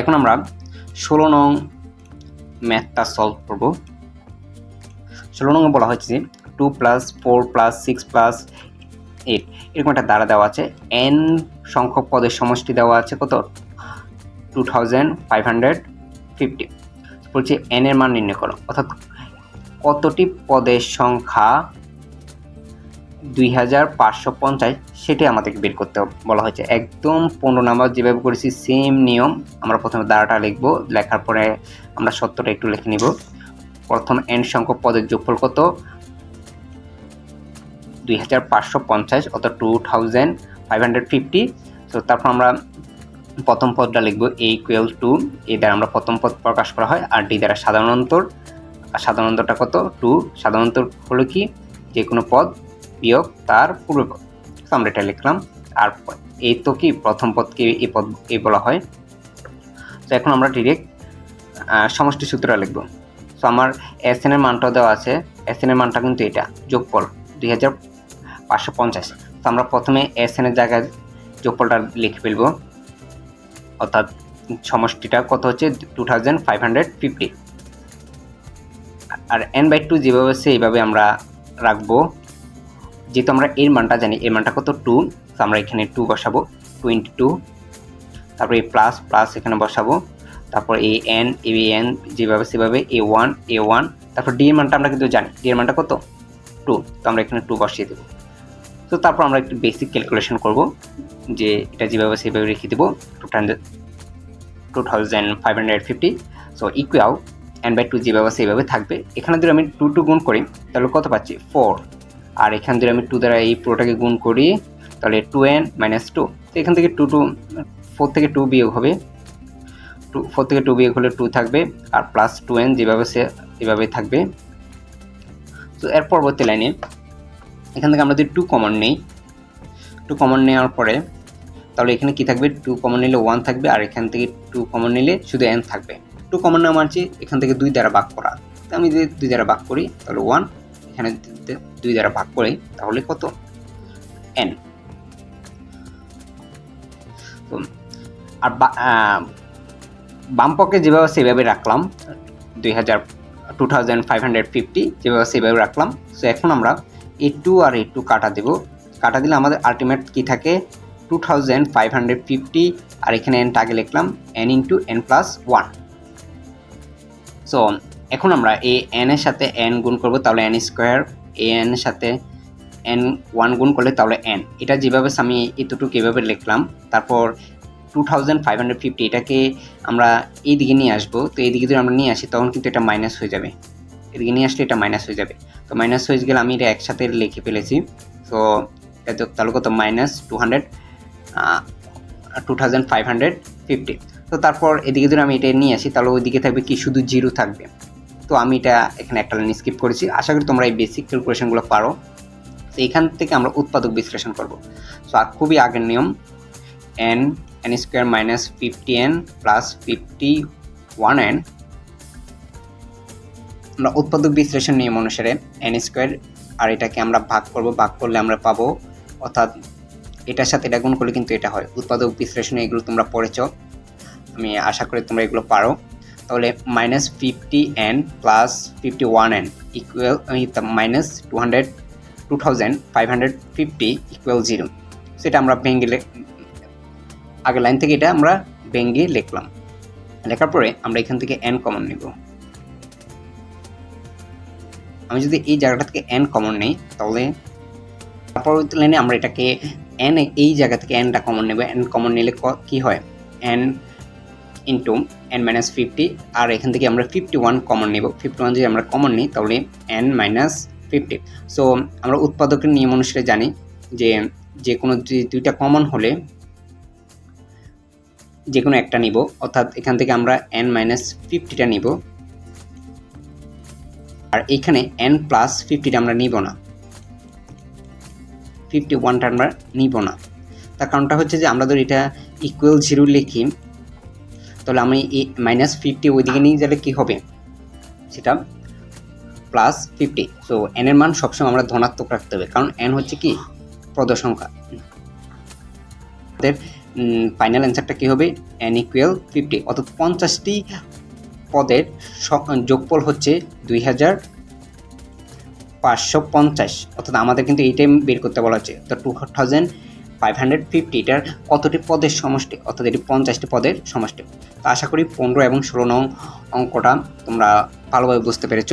এখন আমরা ষোলো নং ম্যাথটা সলভ করব। ষোলো নং বলা হচ্ছে যে two plus four plus six plus eight এরকম একটা দ্বারা দেওয়া আছে। এন সংখ্যক পদের সমষ্টি দেওয়া আছে কত? Two thousand five hundred fifty বলছে এন এর মান নির্ণয় করো। অর্থাৎ কতটি পদের সংখ্যা দুই হাজার পাঁচশো পঞ্চাশ, সেটাই আমাদেরকে বের করতে বলা হয়েছে একদম পনেরো নাম্বার যেভাবে করেছি সেম নিয়ম। আমরা প্রথমে দ্বারাটা লিখব, লেখার পরে আমরা সত্যটা একটু লিখে নিব। প্রথম এন সংখ্যক পদের যোগফল কত? দুই হাজার পাঁচশো পঞ্চাশ, অর্থাৎ two thousand five hundred fifty তো তারপর আমরা প্রথম পদটা লিখব এ ইকুয়াল টু এ দ্বারা আমরা প্রথম পদ প্রকাশ করা হয়, আর ডি দ্বারা সাধারণ অন্তর। আর সাধারণ অন্তরটা কত? টু সাধারণ অন্তর হলো কি? যে কোনো পদ। বিয়োগ তার পূর্বপদ আমরা এটা লিখলাম আর এই তো কি প্রথম পদকে এই পদ, এই বলা হয়। তো এখন আমরা ডিরেক্ট সমষ্টি সূত্রটা লিখব। তো আমার এস এর মানটাও দেওয়া আছে। এস এর মানটা কিন্তু এটা, যোগফল দুই হাজার পাঁচশো পঞ্চাশ। তো আমরা প্রথমে এস এর জায়গায় যোগফলটা লিখে ফেলব। অর্থাৎ সমষ্টিটা কত হচ্ছে? Two thousand five hundred fifty R n by two যেভাবে আছে, এইভাবে আমরা রাখব। যেহেতু আমরা এর মানটা জানি, এর মানটা কত? টু তো আমরা এখানে টু বসাবো টোয়েন্টি টু তারপরে প্লাস প্লাস এখানে বসাবো, তারপর এ এন এ এন যেভাবে সেভাবে এ ওয়ান এ ওয়ান তারপর ডি এর মানটা আমরা কিন্তু জানি ডি এর মানটা কত? টু তো আমরা এখানে টু বসিয়ে দেবো। তো তারপর আমরা একটু বেসিক ক্যালকুলেশন করব, যে এটা যেভাবে সেভাবে রেখে দেবো two hundred two thousand five hundred fifty so equal n by two যেভাবে সেভাবে থাকবে, এখানে যদি আমি টু টু গুণ করি, তাহলে কত পাচ্ছি? ফোর আর এখান থেকে আমি টু দ্বারা এই পুরোটাকে গুণ করি, তাহলে টু এন মাইনাস টু তো এখান থেকে টু টু ফোর থেকে টু বিয়োগ হবে। টু ফোর থেকে টু বিয়োগ হলে টু থাকবে, আর প্লাস টু এন যেভাবে সে, এভাবে থাকবে। তো এর পরবর্তী লাইনে, এখান থেকে আমরা যদি টু কমন নেই টু কমন নেওয়ার পরে, তাহলে এখানে কি থাকবে? টু কমন নিলে ওয়ান থাকবে, আর এখান থেকে টু কমন নিলে শুধু এন থাকবে। টু কমন নেওয়া মানছি এখান থেকে দুই দ্বারা ভাগ করা। তো আমি যদি দুই দ্বারা ভাগ করি, তাহলে ওয়ান এখানে দুই দ্বারা ভাগ করি, তাহলে কত? এন আর বাম পক্ষে যেভাবে সেভাবে রাখলাম, দুই হাজার two thousand five hundred fifty যেভাবে সেভাবে রাখলাম সো এখন আমরা এ টু আর এ টু কাটা দেবো। কাটা দিলে আমাদের আলটিমেট কী থাকে? Two thousand five hundred fifty আর এখানে এনটা আগে লিখলাম n into n plus one so এখন আমরা এ এন এর সাথে এন গুণ করব, তাহলে এন স্কোয়ার এ এন এর সাথে এন ওয়ান গুণ করলে তাহলে এন এটা যেভাবে আমি এতটুকু এভাবে লিখলাম, তারপর two thousand five hundred fifty এটাকে আমরা এই দিকে নিয়ে আসব, তো এই দিকে যদি আমরা নিয়ে আসি, তখন কিন্তু এটা মাইনাস হয়ে যাবে। এদিকে নিয়ে আসলে এটা মাইনাস হয়ে যাবে। তো মাইনাস হয়ে গেলে আমি এটা একসাথে লিখে ফেলেছি। তো এটা তাহলে কত? Minus two hundred two thousand five hundred fifty তো তারপর এদিকে যদি আমি এটা নিয়ে আসি, তাহলে ওইদিকে থাকবে কি? শুধু জিরো থাকবে। তো আমি এটা এখানে একটা লাইন স্কিপ করেছি। আশা করি তোমরা এই বেসিক ক্যালকুলেশনগুলো পারো। তো এখান থেকে আমরা উৎপাদক বিশ্লেষণ করব। সো আর খুবই আগের নিয়ম n n square minus fifty n plus fifty one n আমরা উৎপাদক বিশ্লেষণ নিয়ম অনুসারে এন স্কোয়ার আর এটাকে আমরা ভাগ করব, ভাগ করলে আমরা পাবো, অর্থাৎ এটার সাথে এটা গুণ করলে কিন্তু এটা হয়। উৎপাদক বিশ্লেষণে এগুলো তোমরা পড়েছ। আমি আশা করি তোমরা এগুলো পারো। তাহলে minus fifty n plus fifty one n equal minus two hundred two thousand five hundred fifty equal zero সেটা আমরা ভেঙ্গে আগের লাইন থেকে এটা আমরা ভেঙ্গে লিখলাম। লেখার পরে আমরা এখান থেকে এন কমন নেব। আমি যদি এই জায়গাটা থেকে এন কমন নেই, তাহলে পরবর্তী লাইনে আমরা এটাকে এন এই জায়গা থেকে এনটা কমন নেব। এন কমন নিলে কি হয়? N into n minus fifty আর এখান থেকে আমরা ফিফটি ওয়ান কমন নেব। ফিফটি ওয়ান যদি আমরা কমন নিই, তাহলে এন মাইনাস ফিফটি সো আমরা উৎপাদকের নিয়ম অনুসারে জানি যে যে কোনো দুইটা কমন হলে যে কোনো একটা নিব। অর্থাৎ এখান থেকে আমরা এন মাইনাস ফিফটিটা নিব। আর এখানে এন প্লাস ফিফটিটা আমরা নিব না। ফিফটি ওয়ানটা আমরা নিব না। তার কারণটা হচ্ছে যে আমরা ধর এটা ইকুয়াল জিরো লিখি তাহলে আমি এই মাইনাস ফিফটি ওইদিকে নিয়ে গেলে কী হবে? সেটা প্লাস ফিফটি সো এনের মান সবসময় আমরা ধনাত্মক রাখতে হবে। কারণ এন হচ্ছে কি? পদ সংখ্যা ফাইনাল অ্যান্সারটা কী হবে? এন ইকুয়াল ফিফটি অর্থাৎ পঞ্চাশটি পদের যোগফল হচ্ছে দুই হাজার পাঁচশো পঞ্চাশ। অর্থাৎ আমাদের কিন্তু এইটাই বের করতে বলা হচ্ছে। তো two thousand five hundred fifty এটার কতটি পদের সমষ্টি, অর্থাৎ এটি পঞ্চাশটি পদের সমষ্টি। তো আশা করি পনেরো এবং ষোলো নং অঙ্কটা তোমরা ভালোভাবে বুঝতে পেরেছ।